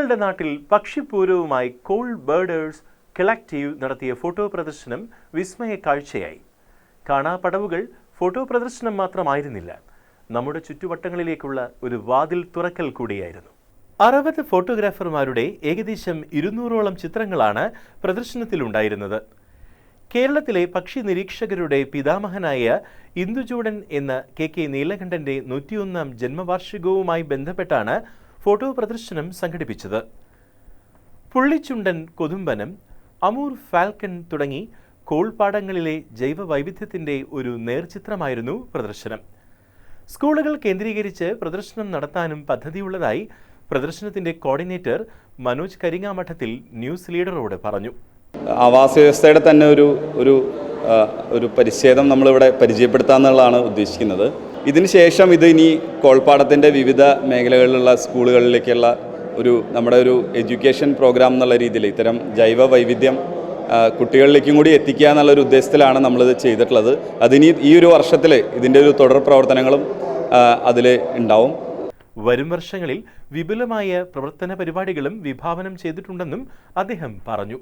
പക്ഷികളുടെ നാട്ടിൽ പക്ഷിപൂരവുമായി കോൾ ബേർഡേഴ്സ് കളക്റ്റീവ് നടത്തിയ ഫോട്ടോ പ്രദർശനം വിസ്മയ കാഴ്ചയായി. കാണാപ്പടവുകൾ ഫോട്ടോ പ്രദർശനം മാത്രമായിരുന്നില്ല. നമ്മുടെ ചുറ്റുവട്ടങ്ങളിലേക്കുള്ള ഒരു വാതിൽ തുറക്കൽ കൂടിയായിരുന്നു. അറുപത് ഫോട്ടോഗ്രാഫർമാരുടെ ഏകദേശം ഇരുന്നൂറോളം ചിത്രങ്ങളാണ് പ്രദർശനത്തിലുണ്ടായിരുന്നത്. കേരളത്തിലെ പക്ഷി നിരീക്ഷകരുടെ പിതാമഹനായ ഇന്ദുചൂടൻ എന്ന കെ കെ നീലകണ്ഠന്റെ നൂറ്റിയൊന്നാം ജന്മവാർഷികവുമായി ബന്ധപ്പെട്ടാണ് ഫോട്ടോ പ്രദർശനം സംഘടിപ്പിച്ചത് പുള്ളിച്ചുണ്ടൻ കൊതുമ്പനം അമൂർ ഫാൽക്കൺ തുടങ്ങി കോൾപാടങ്ങളിലെ ജൈവ വൈവിധ്യത്തിന്റെ ഒരു നേർചിത്രമായിരുന്നു പ്രദർശനം. സ്കൂളുകൾ കേന്ദ്രീകരിച്ച് പ്രദർശനം നടത്താനും പദ്ധതിയുള്ളതായി പ്രദർശനത്തിന്റെ കോർഡിനേറ്റർ മനോജ് കരിങ്ങാമഠത്തിൽ ന്യൂസ് ലീഡറോട് പറഞ്ഞു. ആവാസ വ്യവസ്ഥയുടെ തന്നെ ഒരു ഒരു ഒരു പരിച്ഛേദം നമ്മളിവിടെ പരിചയപ്പെടുത്താന്നുള്ളതാണ് ഉദ്ദേശിക്കുന്നത്. ഇതിന് ശേഷം ഇത് ഇനി കോൾപ്പാടത്തിന്റെ വിവിധ മേഖലകളിലുള്ള സ്കൂളുകളിലേക്കുള്ള ഒരു നമ്മുടെ ഒരു എഡ്യൂക്കേഷൻ പ്രോഗ്രാം എന്നുള്ള രീതിയിൽ ഇത്തരം ജൈവ വൈവിധ്യം കുട്ടികളിലേക്കും കൂടി എത്തിക്കുക എന്നുള്ളൊരു ഉദ്ദേശത്തിലാണ് നമ്മളിത് ചെയ്തിട്ടുള്ളത്. അതിനി ഈ ഒരു വർഷത്തിൽ ഇതിന്റെ ഒരു തുടർ പ്രവർത്തനങ്ങളും അതിൽ ഉണ്ടാവും. വരും വർഷങ്ങളിൽ വിപുലമായ പ്രവർത്തന പരിപാടികളും വിഭാവനം ചെയ്തിട്ടുണ്ടെന്നും അദ്ദേഹം പറഞ്ഞു.